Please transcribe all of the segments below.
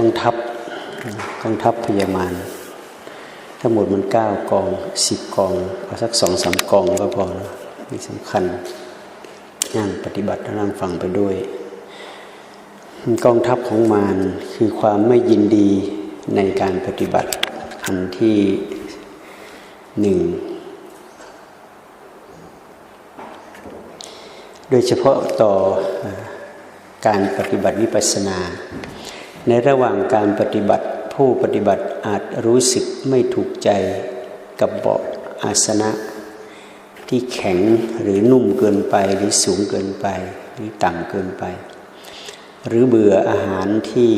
กองทัพกองทัพพญามารทั้งหมดมันเก้ากองสิบกองเอาสักสองสามกองก็พอนะนี่สำคัญนั่งปฏิบัตินั่งฟังไปด้วยกองทัพของมารคือความไม่ยินดีในการปฏิบัติ อันที่หนึ่งโดยเฉพาะต่อการปฏิบัติวิปัสสนา ในระหว่างการปฏิบัติผู้ปฏิบัติอาจรู้สึกไม่ถูกใจกับเบาะอาสนะ ที่แข็งหรือนุ่มเกินไปหรือสูงเกินไป หรือต่ำเกินไป หรือเบื่ออาหารที่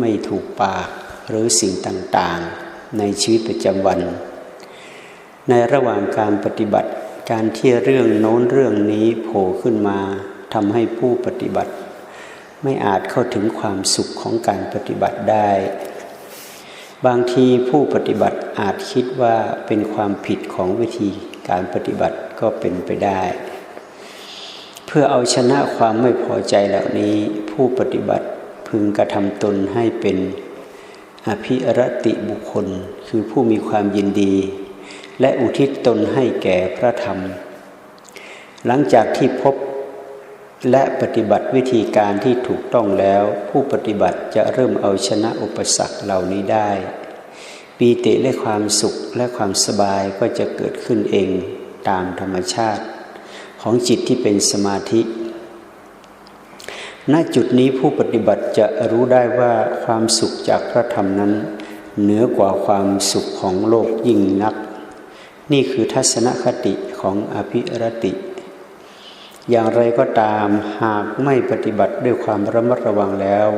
ไม่ถูกปากหรือสิ่งต่างๆ ในชีวิตประจำวัน ในระหว่างการปฏิบัติการที่เรื่องโน้นเรื่องนี้โผล่ขึ้นมาทำให้ผู้ปฏิบัติ ไม่อาจเข้าถึงความสุขของการปฏิบัติได้ บางทีผู้ปฏิบัติอาจคิดว่าเป็นความผิดของวิธีการปฏิบัติก็เป็นไปได้ เพื่อเอาชนะความไม่พอใจเหล่านี้ ผู้ปฏิบัติพึงกระทำตนให้เป็นอภิรติบุคคล คือผู้มีความยินดี และอุทิศตนให้แก่พระธรรม หลังจากที่พบ และปฏิบัติวิธีการที่ถูกต้องแล้ว ผู้ปฏิบัติจะเริ่มเอาชนะอุปสรรคเหล่านี้ได้ ปีติและความสุขและความสบายก็จะเกิดขึ้นเองตามธรรมชาติ ของจิตที่เป็นสมาธิ ณจุดนี้ผู้ปฏิบัติจะรู้ได้ว่าความสุขจากพระธรรมนั้น เหนือกว่าความสุขของโลกยิ่งนัก นี่คือทัศนคติของอภิรติ อย่างไรก็ตามหากไม่ปฏิบัติด้วยความระมัดระวังแล้ว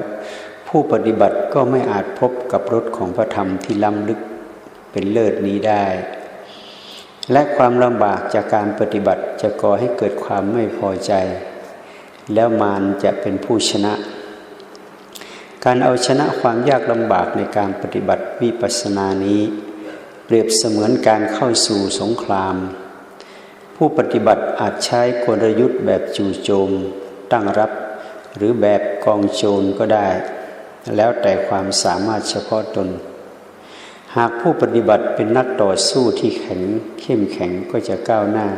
ผู้ปฏิบัติก็ไม่อาจพบกับรสของพระธรรมที่ล้ำลึกเป็นเลิศนี้ได้ และความลำบากจากการปฏิบัติจะก่อให้เกิดความไม่พอใจ แล้วมารจะเป็นผู้ชนะ การเอาชนะความยากลำบากในการปฏิบัติวิปัสสนานี้ เปรียบเสมือนการเข้าสู่สงคราม ผู้ปฏิบัติอาจใช้กลยุทธ์แบบจู่โจม ตั้งรับ หรือแบบกองโจรก็ได้ แล้วแต่ความสามารถเฉพาะตน หากผู้ปฏิบัติเป็นนักต่อสู้ที่แข็งเข้มแข็งก็จะก้าวหน้า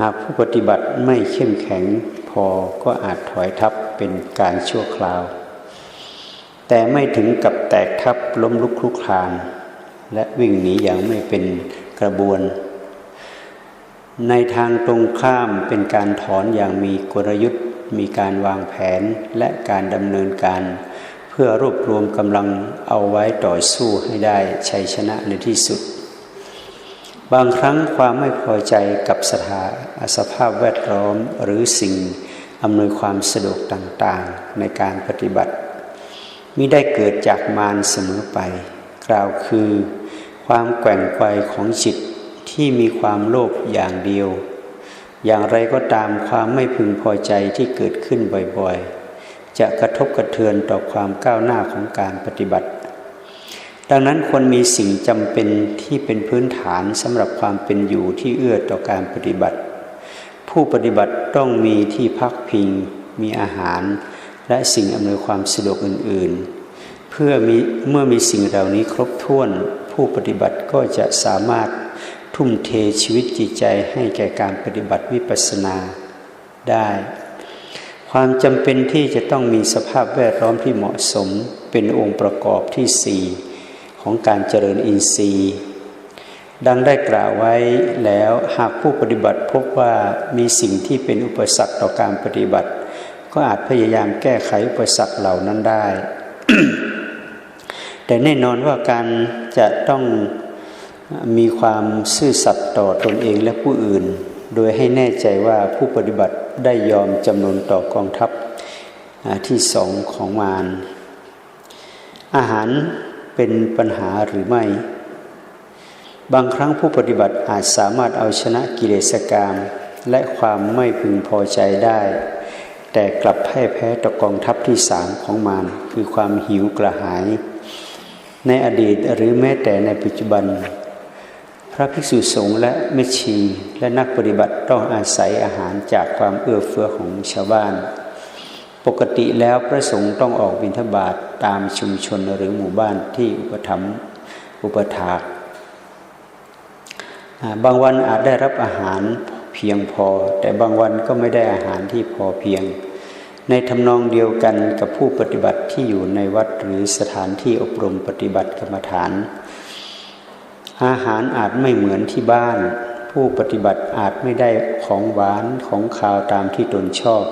หากผู้ปฏิบัติไม่เข้มแข็งพอก็อาจถอยทับเป็นการชั่วคราว แต่ไม่ถึงกับแตกทับล้มลุกคลุกคลาน และวิ่งหนีอย่างไม่เป็นกระบวน ในทางตรงข้ามเป็นการถอนอย่างมีกลยุทธ์ มีการวางแผนและการดำเนินการ เพื่อรวบรวมกำลังเอาไว้ต่อสู้ให้ได้ชัยชนะในที่สุด บางครั้งความไม่พอใจกับสถาสภาพแวดล้อมหรือสิ่งอำนวยความสะดวกต่างๆในการปฏิบัติมิได้เกิดจากมารเสมอไป กล่าวคือ ความแกว่งไกวของจิต ที่มีความโลภอย่างเดียว อย่างไรก็ตามความไม่พึงพอใจที่เกิดขึ้นบ่อยๆ จะกระทบกระเทือนต่อความก้าวหน้าของการปฏิบัติ ดังนั้นควรมีสิ่งจำเป็นที่เป็นพื้นฐานสำหรับความเป็นอยู่ที่เอื้อต่อการปฏิบัติ ผู้ปฏิบัติต้องมีที่พักพิง มีอาหาร และสิ่งอำนวยความสะดวกอื่นๆ เพื่อมีเมื่อมีสิ่งเหล่านี้ครบถ้วน ผู้ปฏิบัติก็จะสามารถ ทุ่มเทชีวิตจิตใจให้แก่การปฏิบัติวิปัสสนาได้ ความจำเป็นที่จะต้องมีสภาพแวดล้อมที่เหมาะสมเป็นองค์ประกอบที่สี่ของการเจริญอินทรีย์ ดังได้กล่าวไว้แล้วหากผู้ปฏิบัติพบว่ามีสิ่งที่เป็นอุปสรรคต่อการปฏิบัติ ก็อาจพยายามแก้ไขอุปสรรคเหล่านั้นได้ แต่แน่นอนว่าการจะต้อง มีความซื่อสัตย์ต่อตนเองและผู้อื่น โดยให้แน่ใจว่าผู้ปฏิบัติได้ยอมจำนนต่อกองทัพที่สองของมารอาหารเป็นปัญหาหรือไม่ บางครั้งผู้ปฏิบัติอาจสามารถเอาชนะกิเลสกรรมและความไม่พึงพอใจได้ แต่กลับแพ้แพ้ต่อกองทัพที่สามของมารคือความหิวกระหาย ในอดีตหรือแม้แต่ในปัจจุบัน พระภิกษุสงฆ์และเมชีและนักปฏิบัติต้องอาศัยอาหารจากความเอื้อเฟื้อของชาวบ้าน ปกติแล้วพระสงฆ์ต้องออกบิณฑบาตตามชุมชนหรือหมู่บ้านที่อุปถัมภ์อุปถากบางวันอาจได้รับอาหารเพียงพอ แต่บางวันก็ไม่ได้อาหารที่พอเพียง ในทำนองเดียวกันกับผู้ปฏิบัติที่อยู่ในวัดหรือสถานที่อบรมปฏิบัติกรรมฐาน อาหารอาจไม่เหมือนที่บ้าน ผู้ปฏิบัติอาจไม่ได้ของหวานของขาวตามที่ตนชอบ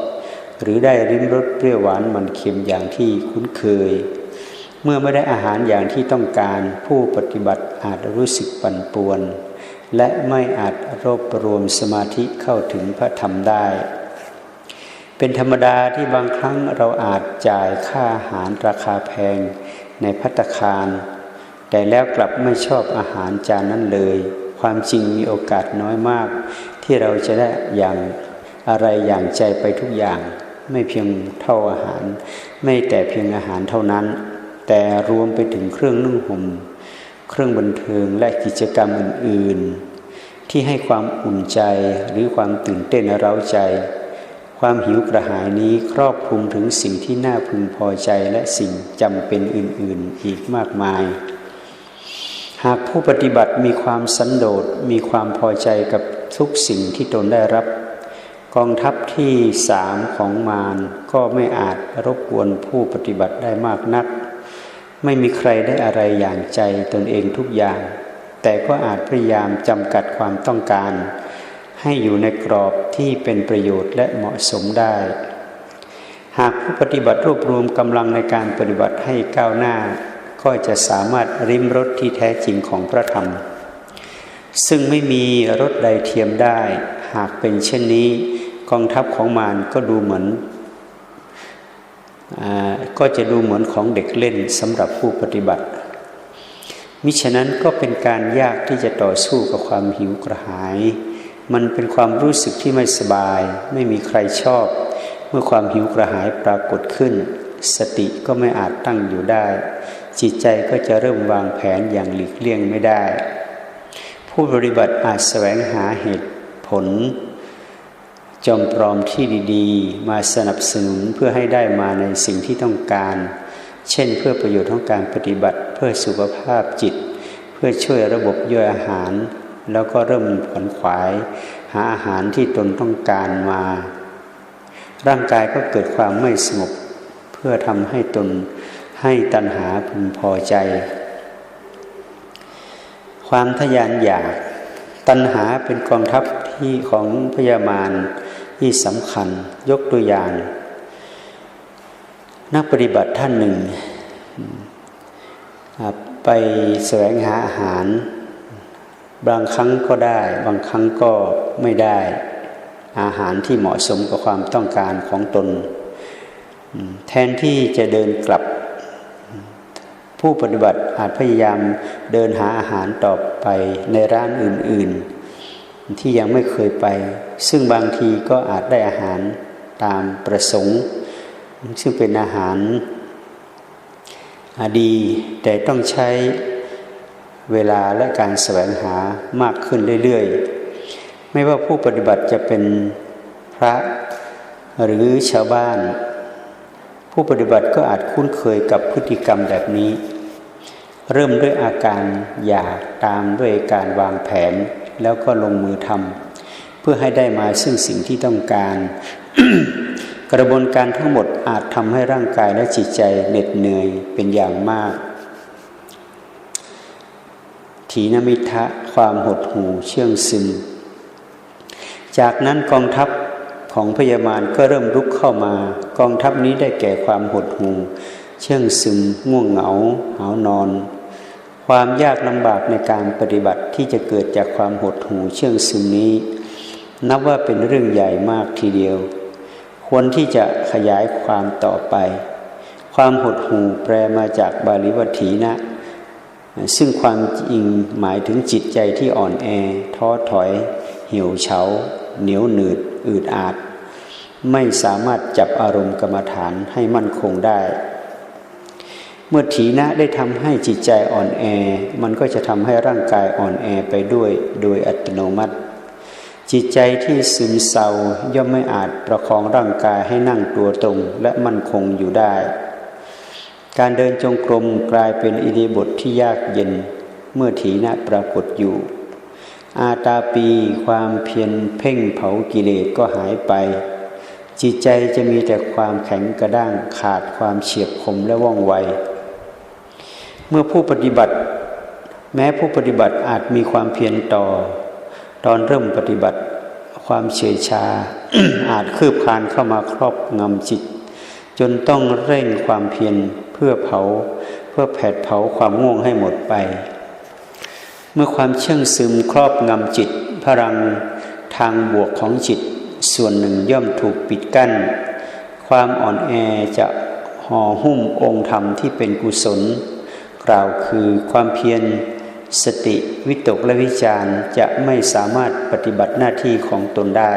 หรือได้ริมรสเปรี้ยวหวานมันเค็มอย่างที่คุ้นเคย เมื่อไม่ได้อาหารอย่างที่ต้องการ ผู้ปฏิบัติอาจรู้สึกปั่นป่วน และไม่อาจรวบรวมสมาธิเข้าถึงพระธรรมได้ เป็นธรรมดาที่บางครั้งเราอาจจ่ายค่าอาหารราคาแพงในพัตคาร แต่แล้วกลับไม่ชอบอาหารจานนั้นเลย ความจริงมีโอกาสน้อยมาก ที่เราจะได้อย่างอะไรอย่างใจไปทุกอย่าง ไม่เพียงเท่าอาหาร ไม่แต่เพียงอาหารเท่านั้น แต่รวมไปถึงเครื่องนึ่งห่มเครื่องบันเทิงและกิจกรรมอื่น ๆ ที่ให้ความอุ่นใจหรือความตื่นเต้นเร้าใจ ความหิวกระหายนี้ครอบคลุมถึงสิ่งที่น่าพึงพอใจและสิ่งจำเป็นอื่น ๆ อีกมากมาย หากผู้ปฏิบัติมีความสันโดษมีความพอใจกับทุกสิ่งที่ตนได้รับ กองทัพที่สามของมารก็ไม่อาจรบกวนผู้ปฏิบัติได้มากนัก ไม่มีใครได้อะไรอย่างใจตนเองทุกอย่าง แต่ก็อาจพยายามจำกัดความต้องการ ให้อยู่ในกรอบที่เป็นประโยชน์และเหมาะสมได้ หากผู้ปฏิบัติรวบรวมกำลังในการปฏิบัติให้ก้าวหน้า ก็จะสามารถริมรถที่แท้จริงของพระธรรม ซึ่งไม่มีรถใดเทียมได้ หากเป็นเช่นนี้ กองทัพของมารก็ดูเหมือนก็จะดูเหมือนของเด็กเล่นสำหรับผู้ปฏิบัติ มิฉะนั้นก็เป็นการยากที่จะต่อสู้กับความหิวกระหาย มันเป็นความรู้สึกที่ไม่สบาย ไม่มีใครชอบ เมื่อความหิวกระหายปรากฏขึ้น สติก็ไม่อาจตั้งอยู่ได้ จิตใจก็จะเริ่มวางแผนอย่างหลีกเลี่ยงไม่ได้ ผู้ปฏิบัติอาจแสวงหาเหตุผล จอมปลอมที่ดีๆ มาสนับสนุนเพื่อให้ได้มาในสิ่งที่ต้องการ เช่น เพื่อประโยชน์ของการปฏิบัติเพื่อสุขภาพจิต เพื่อช่วยระบบย่อยอาหาร แล้วก็เริ่มขวนขวาย หาอาหารที่ตนต้องการมา ร่างกายก็เกิดความไม่สงบเพื่อทำให้ตน ให้ตัณหาพึงพอใจ ความทยานอยาก ตัณหาเป็นกองทัพที่ของพยามารที่สำคัญยกตัวอย่าง นักปฏิบัติท่านหนึ่ง ไปแสวงหาอาหาร บางครั้งก็ได้ บางครั้งก็ไม่ได้อาหารที่เหมาะสมกับความต้องการของตน แทนที่จะเดินกลับ ผู้ปฏิบัติอาจพยายามเดินหาอาหารต่อไปในร้านอื่น ๆ ที่ยังไม่เคยไป ซึ่งบางทีก็อาจได้อาหารตามประสงค์ ซึ่งเป็นอาหารดี แต่ต้องใช้เวลาและการแสวงหามากขึ้นเรื่อย ๆ ไม่ว่าผู้ปฏิบัติจะเป็นพระหรือชาวบ้าน ผู้ปฏิบัติก็อาจคุ้นเคยกับพฤติกรรมแบบนี้ เริ่มด้วยอาการอยากตามด้วยการวางแผน แล้วก็ลงมือทำเพื่อให้ได้มาซึ่งสิ่งที่ต้องการ กระบวนการทั้งหมดอาจทำให้ร่างกายและจิตใจเหน็ดเหนื่อยเป็นอย่างมาก ถีนมิทะความหดหู่เชื่องซึม จากนั้นกองทัพของพญามารก็เริ่มรุกเข้ามา กองทัพนี้ได้แก่ความหดหู่เชื่องซึม ง่วงเหงาหานอน ความยากลำบากในการปฏิบัติที่จะเกิดจากความหดหู่เชื่องซึมนี้ นับว่าเป็นเรื่องใหญ่มากทีเดียว ควรที่จะขยายความต่อไป ความหดหู่แปลมาจากบาลีวัถีนะ ซึ่งความจริงหมายถึงจิตใจที่อ่อนแอ ท้อถอย เหี่ยวเฉา เหนียวหนืด อืดอาด ไม่สามารถจับอารมณ์กรรมฐานให้มั่นคงได้ มื่อถีนะได้ทำให้จิตใจอ่อนแอ มันก็จะทำให้ร่างกายอ่อนแอไปด้วยโดยอัตโนมัติ จิตใจที่ซึมเศร้าย่อมไม่อาจประคองร่างกายให้นั่งตัวตรงและมั่นคงอยู่ได้ การเดินจงกรมกลายเป็นอิริบทที่ยากเย็น เมื่อถีนะปรากฏอยู่ อาตาปีความเพียรเพ่งเผากิเลสก็หายไปจิตใจจะมีแต่ความแข็งกระด้างขาดความเฉียบคมและว่องไว เมื่อผู้ปฏิบัติ แม้ผู้ปฏิบัติอาจมีความเพียรต่อ ตอนเริ่มปฏิบัติ ความเฉยชา อาจคืบคลานเข้ามาครอบงำจิต จนต้องเร่งความเพียรเพื่อเผา เพื่อแผดเผาความง่วงให้หมดไป เมื่อความเชื่องซึมครอบงำจิต พลังทางบวกของจิต ส่วนหนึ่งย่อมถูกปิดกั้น ความอ่อนแอจะห่อหุ้มองค์ธรรมที่เป็นกุศล กล่าวคือความเพียรสติวิตกและวิจารจะไม่สามารถปฏิบัติหน้าที่ของตนได้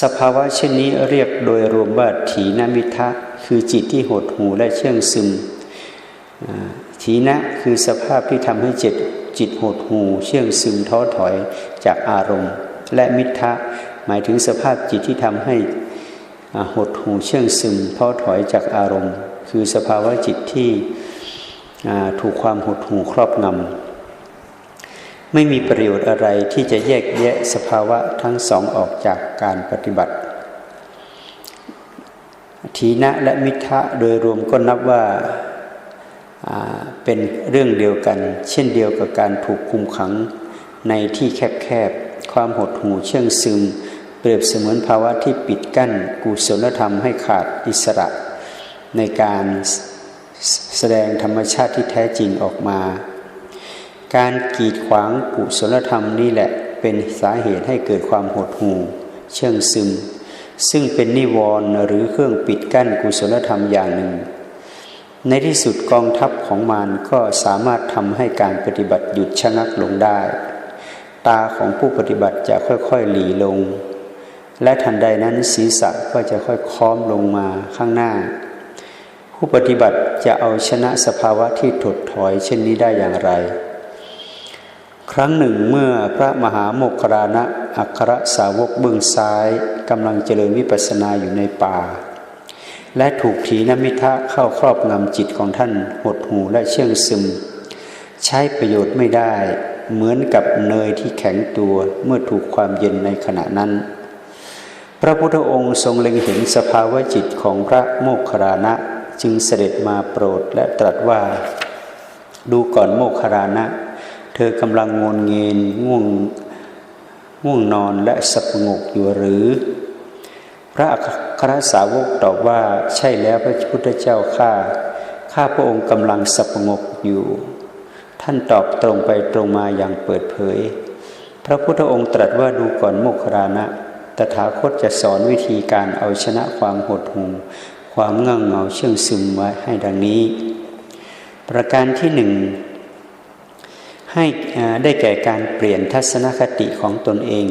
สภาวะเช่นนี้เรียกโดยรวมว่าถีนมิทะคือจิตที่หดหูและเชื่องซึมถีนะคือสภาพที่ทำให้จิตจิตหดหูเชื่องซึมท้อถอยจากอารมณ์ และมิทะหมายถึงสภาพจิตที่ทำให้หดหูเชื่องซึมท้อถอยจากอารมณ์ คือสภาวะจิตที่ ถูกความหดหู่ครอบงำไม่มีประโยชน์อะไรที่จะแยกแยะสภาวะทั้งสองออกจากการปฏิบัติ ทีนะและมิทะโดยรวมก็นับว่าเป็นเรื่องเดียวกัน เช่นเดียวกับการถูกคุมขังในที่แคบๆ ความหดหู่เชื่องซึม เปรียบเสมือนภาวะที่ปิดกั้นกุศลธรรมให้ขาดอิสระ ในการ แสดงธรรมชาติที่แท้จริงออกมา การกีดขวางกุศลธรรมนี่แหละเป็นสาเหตุให้เกิดความหดหู่ เชื่องซึม ซึ่งเป็นนิวรณ์หรือเครื่องปิดกั้นกุศลธรรมอย่างหนึ่ง ในที่สุดกองทัพของมารก็สามารถทำให้การปฏิบัติหยุดชะงักลงได้ ตาของผู้ปฏิบัติจะค่อยๆหลีลง และทันใดนั้นศีรษะก็จะค่อยค้อมลงมาข้างหน้า ผู้ปฏิบัติจะเอาชนะสภาวะที่ถดถอย เช่นนี้ได้อย่างไร ครั้งหนึ่งเมื่อพระมหาโมครานะอัครสาวกเบื้องซ้ายกำลังเจริญวิปัสสนาอยู่ในป่า และถูกถีนมิทะเข้าครอบงำจิตของท่านหดหูและเชื่องซึม ใช้ประโยชน์ไม่ได้ เหมือนกับเนยที่แข็งตัวเมื่อถูกความเย็นในขณะนั้น พระพุทธองค์ทรงเล็งเห็นสภาวะจิตของพระโมคครานะ จึงเสด็จมาโปรดและตรัสว่า ดูก่อนโมคคารานะ เธอกำลังงนเงินง่วงง่วงนอนและสับงกอยู่หรือ พระครสาวกตอบว่าใช่แล้วพระพุทธเจ้าข้าข้าพระองค์กำลังสับงกอยู่ ท่านตอบตรงไปตรงมาอย่างเปิดเผย พระพุทธองค์ตรัสว่าดูก่อนโมคคารานะตถาคตจะสอนวิธีการเอาชนะความหดหู่ ความเงาเงาเชื่องซึมไว้ให้ดังนี้ ประการที่หนึ่งให้ได้แก่การเปลี่ยนทัศนคติของตนเอง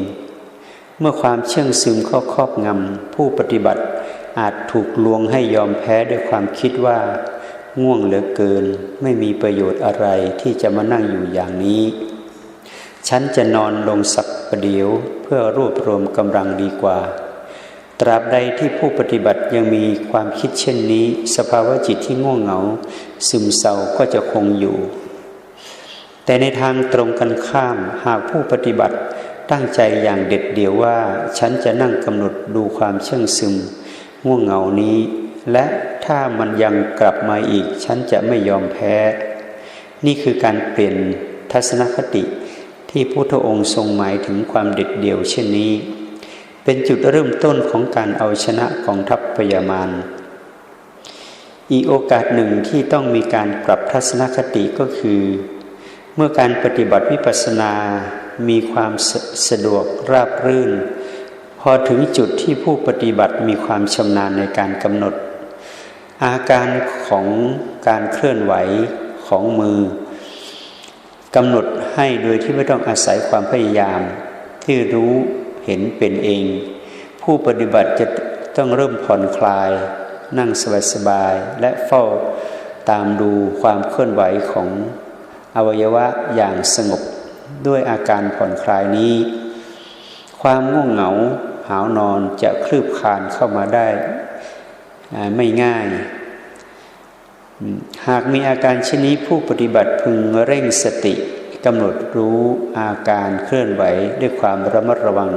เมื่อความเชื่องซึมเข้าครอบงำผู้ปฏิบัติอาจถูกลวงให้ยอมแพ้ด้วยความคิดว่าง่วงเหลือเกิน ไม่มีประโยชน์อะไรที่จะมานั่งอยู่อย่างนี้ ฉันจะนอนลงสักประเดี๋ยวเพื่อรวบรวมกำลังดีกว่า ตราบใดที่ผู้ปฏิบัติยังมีความคิดเช่นนี้ สภาวะจิตที่ง่วงเหงา ซึมเศร้าก็จะคงอยู่ แต่ในทางตรงกันข้ามหากผู้ปฏิบัติตั้งใจอย่างเด็ดเดี่ยวว่า ฉันจะนั่งกำหนดดูความเชื่องซึม ง่วงเหงานี้ และถ้ามันยังกลับมาอีก ฉันจะไม่ยอมแพ้ นี่คือการเปลี่ยนทัศนคติที่พุทธองค์ทรงหมายถึงความเด็ดเดี่ยวเช่นนี้ เป็นจุดเริ่มต้นของการเอาชนะกองทัพพยามารอีกโอกาสหนึ่งที่ต้องมีการปรับทัศนคติก็คือ เมื่อการปฏิบัติวิปัสสนามีความสสะดวกราบรื่น พอถึงจุดที่ผู้ปฏิบัติมีความชำนาญในการกำหนด อาการของการเคลื่อนไหวของมือกำหนดให้โดยที่ไม่ต้องอาศัยความพยายาม ที่รู้ เห็นเป็นเอง ผู้ปฏิบัติจะต้องเริ่มผ่อนคลาย นั่งสบายๆและเฝ้าตามดูความเคลื่อนไหวของอวัยวะอย่างสงบด้วยอาการผ่อนคลายนี้ ความง่วงเหงาหาวนอนจะคลืบคลานเข้ามาได้ไม่ง่าย หากมีอาการเช่นนี้ผู้ปฏิบัติพึงเร่งสติกำหนดรู้อาการเคลื่อนไหวด้วยความระมัดระวัง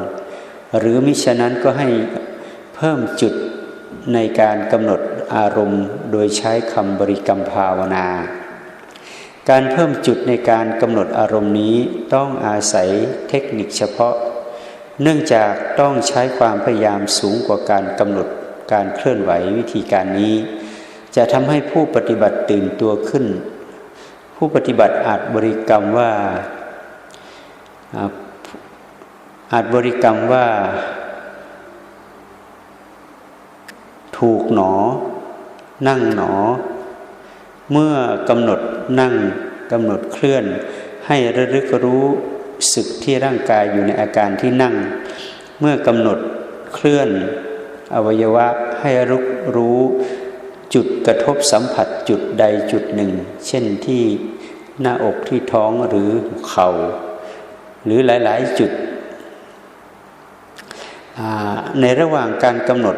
หรือมิฉะนั้นก็ให้เพิ่มจุดในการกำหนดอารมณ์ โดยใช้คำบริกรรมภาวนา การเพิ่มจุดในการกำหนดอารมณ์นี้ต้องอาศัยเทคนิคเฉพาะ เนื่องจากต้องใช้ความพยายามสูงกว่าการกำหนดการเคลื่อนไหววิธีการนี้ จะทำให้ผู้ปฏิบัติตื่นตัวขึ้น ผู้ปฏิบัติอาจบริกรรมว่า อาจบริกรรมว่า ถูกหนอ นั่งหนอ เมื่อกำหนดนั่งกำหนดเคลื่อน ให้ระลึกรู้สึกที่ร่างกายอยู่ในอาการที่นั่ง เมื่อกำหนดเคลื่อน อวัยวะให้รุกรู้จุดกระทบสัมผัสจุดใดจุดหนึ่ง เช่นที่หน้าอกที่ท้องหรือเขา่า หรือหลาย ๆ จุด ในระหว่างการกำหนด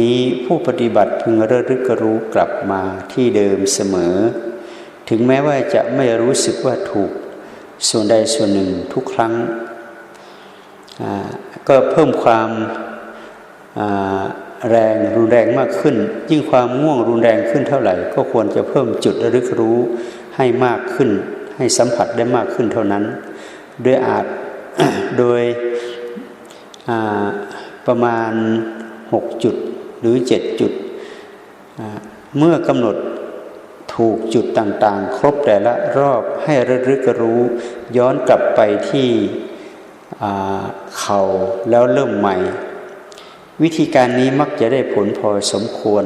นี้ผู้ปฏิบัติพึงระลึกรู้กลับมาที่เดิมเสมอ ถึงแม้ว่าจะไม่รู้สึกว่าถูกส่วนใดส่วนหนึ่งทุกครั้ง ก็เพิ่มความแรงรุนแรงมากขึ้น ยิ่งความง่วงรุนแรงขึ้นเท่าไหร่ ก็ควรจะเพิ่มจุดระลึกรู้ให้มากขึ้น ให้สัมผัสได้มากขึ้นเท่านั้นด้วยอาจโดย ประมาณ 6 จุดหรือเจ็ดจุด เมื่อกำหนดถูกจุดต่างๆ ครบแต่ละรอบให้ระลึกรู้ ย้อนกลับไปที่เขาแล้วเริ่มใหม่ วิธีการนี้มักจะได้ผลพอสมควร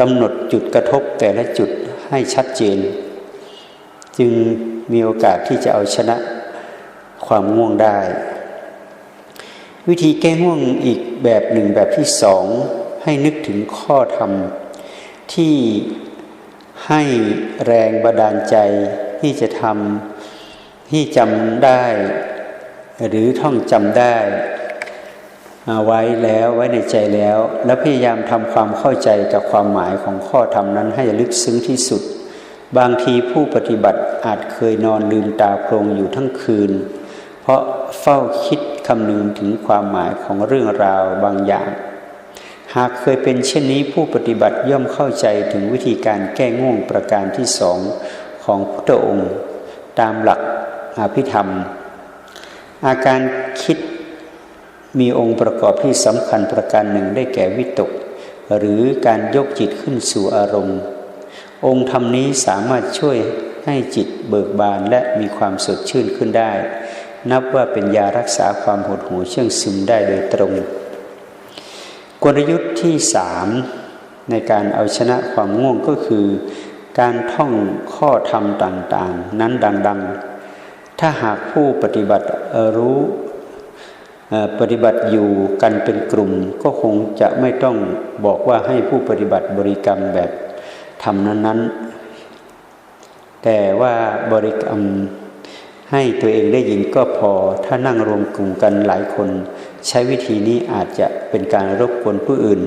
กำหนดจุดกระทบแต่ละจุดให้ชัดเจน จึงมีโอกาสที่จะเอาชนะความง่วงได้ วิธีแก้ง่วงอีกแบบหนึ่งแบบที่สองให้นึกถึงข้อธรรม ที่ให้แรงบันดาลใจที่จะทำที่จำได้ หรือท่องจำได้ไว้แล้วไว้ในใจแล้ว แล้วพยายามทำความเข้าใจกับความหมายของข้อธรรมนั้นให้ลึกซึ้งที่สุด บางทีผู้ปฏิบัติอาจเคยนอนลืมตาโพลงอยู่ทั้งคืน เพราะเฝ้าคิด คำนึงถึงความหมายของเรื่องราวบางอย่าง หากเคยเป็นเช่นนี้ผู้ปฏิบัติย่อมเข้าใจถึงวิธีการแก้ง่วงประการที่สองของพุทธองค์ ตามหลักอภิธรรม อาการคิดมีองค์ประกอบที่สำคัญประการหนึ่งได้แก่วิตก หรือการยกจิตขึ้นสู่อารมณ์ องค์ธรรมนี้สามารถช่วยให้จิตเบิกบานและมีความสดชื่นขึ้นได้ นับว่าเป็นยารักษาความหดหู่เชื่องซึมได้โดยตรง กลยุทธ์ที่สามในการเอาชนะความง่วงก็คือ การท่องข้อธรรมต่างๆ นั้นดัง ๆ ถ้าหากผู้ปฏิบัติรู้ปฏิบัติอยู่กันเป็นกลุ่ม ก็คงจะไม่ต้องบอกว่าให้ผู้ปฏิบัติบริกรรมแบบทำนั้น ๆ แต่ว่าบริกรรม ให้ตัวเองได้ยินก็พอ ถ้านั่งรวมกลุ่มกันหลายคน ใช้วิธีนี้อาจจะเป็นการรบกวนผู้อื่น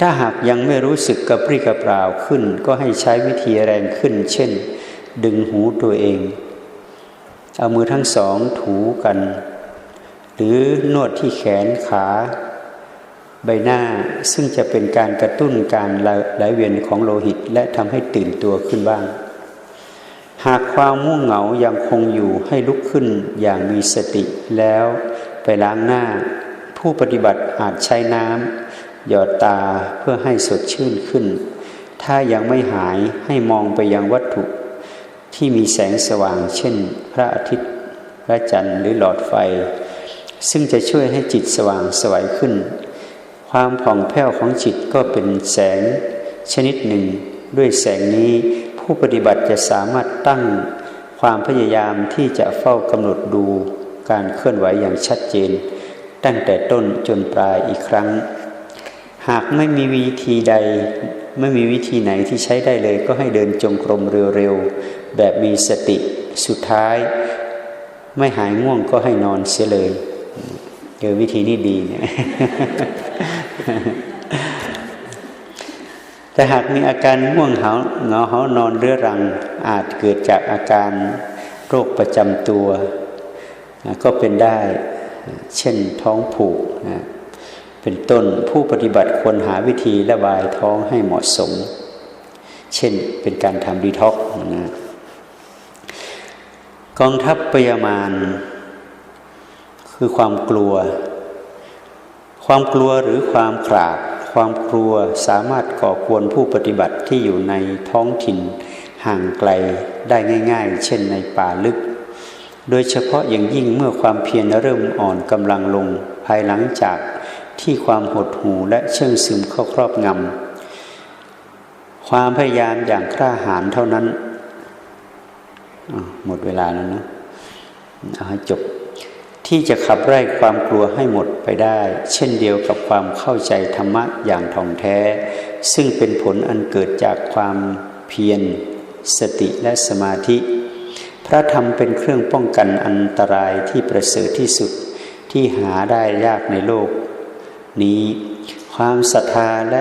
ถ้าหากยังไม่รู้สึกกระปรี้กระเปร่าขึ้น ก็ให้ใช้วิธีแรงขึ้น เช่น ดึงหูตัวเอง เอามือทั้งสองถูกัน หรือนวดที่แขนขาใบหน้าซึ่งจะเป็นการกระตุ้นการไหลเวียนของโลหิต และทำให้ตื่นตัวขึ้นบ้าง หากความม่วงเหงายังคงอยู่ให้ลุกขึ้นอย่างมีสติแล้วไปล้างหน้า ผู้ปฏิบัติอาจใช้น้ำหยอดตาเพื่อให้สดชื่นขึ้น ถ้ายังไม่หายให้มองไปยังวัตถุ ที่มีแสงสว่าง เช่น พระอาทิตย์ พระจันทร์หรือหลอดไฟ ซึ่งจะช่วยให้จิตสว่างสวัยขึ้น ความผ่องแผ้วของจิตก็เป็นแสงชนิดหนึ่ง ด้วยแสงนี้ ผู้ปฏิบัติจะสามารถตั้งความพยายามที่จะเฝ้ากำหนดดูการเคลื่อนไหวอย่างชัดเจน ตั้งแต่ต้นจนปลายอีกครั้ง หากไม่มีวิธีใด ไม่มีวิธีไหนที่ใช้ได้เลยก็ให้เดินจงกรมเร็วๆ แบบมีสติสุดท้าย ไม่หายง่วงก็ให้นอนเสียเลยเจอวิธีนี้ดีเนี่ย แต่หากมีอาการง่วงเหาเหงาเหานอนเรื้อรังอาจเกิดจากอาการโรคประจำตัวนะก็เป็นได้เช่นท้องผูกนะเป็นต้นผู้ปฏิบัติควรหาวิธีระบายท้องให้เหมาะสม เช่นเป็นการทำดีท็อกนะกองทัพปยามานคือความกลัว ความกลัวหรือความขลาด ความกลัวสามารถก่อกวนผู้ปฏิบัติที่อยู่ในท้องถิ่นห่างไกลได้ง่าย ๆ เช่นในป่าลึก โดยเฉพาะอย่างยิ่งเมื่อความเพียรเริ่มอ่อนกำลังลงภายหลังจากที่ความหดหู่และเชื่องซึมเข้าครอบงำความพยายามอย่างกล้าหาญเท่านั้นหมดเวลาแล้วนะเอาให้จบ ที่จะขับไล่ความกลัวให้หมดไปได้ เช่นเดียวกับความเข้าใจธรรมะอย่างท่องแท้ ซึ่งเป็นผลอันเกิดจากความเพียร สติและสมาธิ พระธรรมเป็นเครื่องป้องกันอันตรายที่ประเสริฐที่สุดที่หาได้ยากในโลก นี้ความศรัทธาและ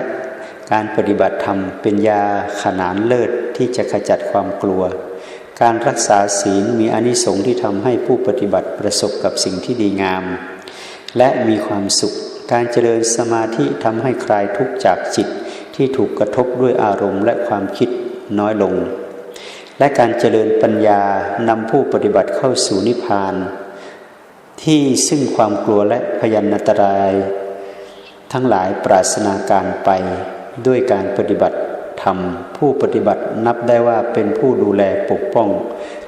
การปฏิบัติธรรมเป็นยาขนานเลิศที่จะขจัดความกลัว การรักษาศีลมีอนิสงส์ที่ทำให้ผู้ปฏิบัติประสบกับสิ่งที่ดีงาม และมีความสุข การเจริญสมาธิทำให้คลายทุกข์จากจิตที่ถูกกระทบด้วยอารมณ์และความคิดน้อยลง และการเจริญปัญญานำผู้ปฏิบัติเข้าสู่นิพพาน ที่ซึ่งความกลัวและพยันตราย ทั้งหลายปราศนาการไปด้วยการปฏิบัติ ธรรม ผู้ปฏิบัตินับได้ว่าเป็นผู้ดูแลปกป้อง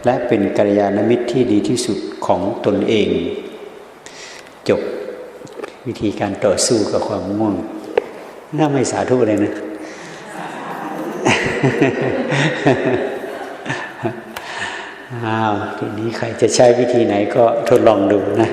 และเป็นกัลยาณมิตรที่ดีที่สุดของตนเอง จบวิธีการต่อสู้กับความง่วง น่าไม่สาธุเลยนะ อ้าว ทีนี้ใครจะใช้วิธีไหนก็ทดลองดูนะ